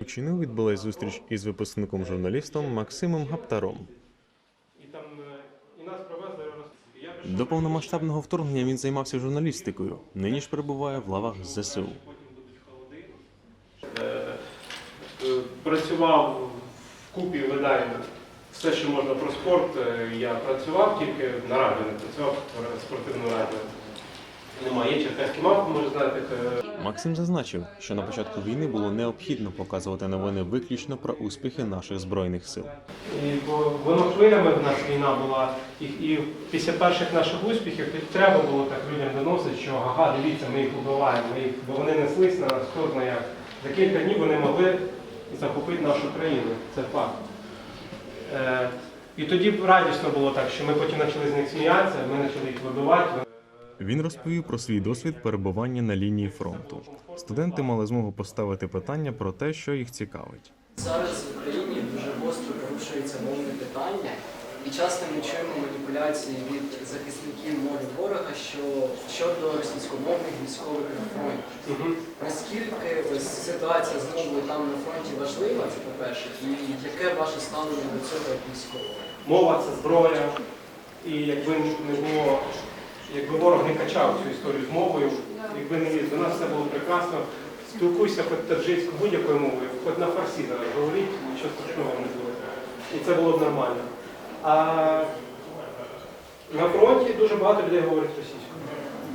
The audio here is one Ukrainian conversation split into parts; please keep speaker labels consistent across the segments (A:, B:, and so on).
A: У Чину відбулась зустріч із випускником журналістом Максимом Гаптаром. До повномасштабного вторгнення він займався журналістикою. Нині ж перебуває в лавах ЗСУ.
B: працював в купі видань. Все, що можна про спорт, я працював, тільки на радіо не працював, в спортивному радіо. Є черкаський мав, може знаєте. е,
A: Максим зазначив, що на початку війни було необхідно показувати новини виключно про успіхи наших збройних сил.
B: І бо воно хвилями в нас війна була, і, і після перших наших успіхів треба було так людям доносити, що ага, дивіться, ми їх вбиваємо, ми їх, бо вони неслись на нас знає як. За кілька днів вони могли захопити нашу країну. Це факт. Е, і тоді радісно було так, що ми потім почали з них сміятися, ми почали їх вибивати.
A: Він розповів про свій досвід перебування на лінії фронту. Студенти мали змогу поставити питання про те, що їх цікавить.
C: Зараз в Україні дуже гостро порушується мовне питання, і часто ми чуємо маніпуляції від захисників мові ворога що щодо російськомовних військових на фронті. Наскільки ось ситуація з мовою там на фронті важлива, це по-перше, і яке ваше ставлення до цього як військового?
B: Мова це зброя. І якби не було, якби ворог не качав цю історію з мовою, якби не ліз, до нас все було прекрасно. Спілкуйся хоч таджикською будь-якою мовою, хоч на фарсі зараз говоріть, нічого страшного не буде. І це було б нормально. А на фронті дуже багато людей говорять російською.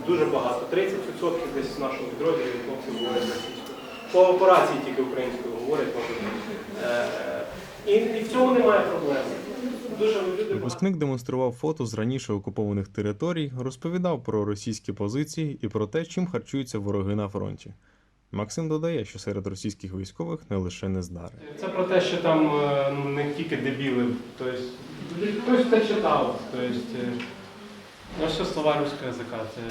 B: Дуже багато. 30% десь з нашого підрозділу хлопців говорять російською. По операції тільки українською говорять. може. Е, І, в цьому немає проблем.
A: Випускник демонстрував фото з раніше окупованих територій, розповідав про російські позиції і про те, чим харчуються вороги на фронті. Максим додає, що серед російських військових не лише нездари.
B: Це про те, що там е, ну, не тільки дебіли, тобто хтось це читав. Тобто, е, ну, слова руського язика. Це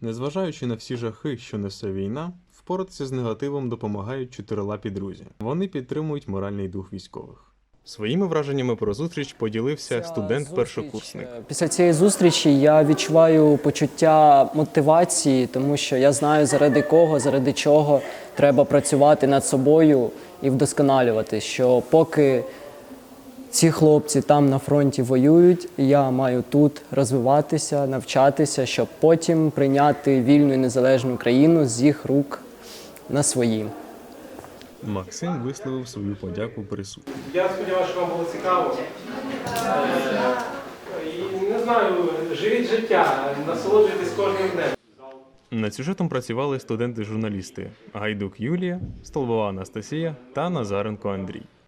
A: Незважаючи на всі жахи, що несе війна, впоратися з негативом допомагають чотирилапі друзі. Вони підтримують моральний дух військових. Своїми враженнями про зустріч поділився студент-першокурсник.
D: е, Після цієї зустрічі я відчуваю почуття мотивації, тому що я знаю, заради кого, заради чого треба працювати над собою і вдосконалювати. Що поки ці хлопці там на фронті воюють, я маю тут розвиватися, навчатися, щоб потім прийняти вільну і незалежну країну з їх рук на свої.
A: Максим висловив свою подяку присутнім.
B: Я сподіваюся, що вам було цікаво. Е, не знаю, живіть життя, насолоджуйтесь кожним днем.
A: Над сюжетом працювали студенти-журналісти Гайдук Юлія, Столбова Анастасія та Назаренко Андрій.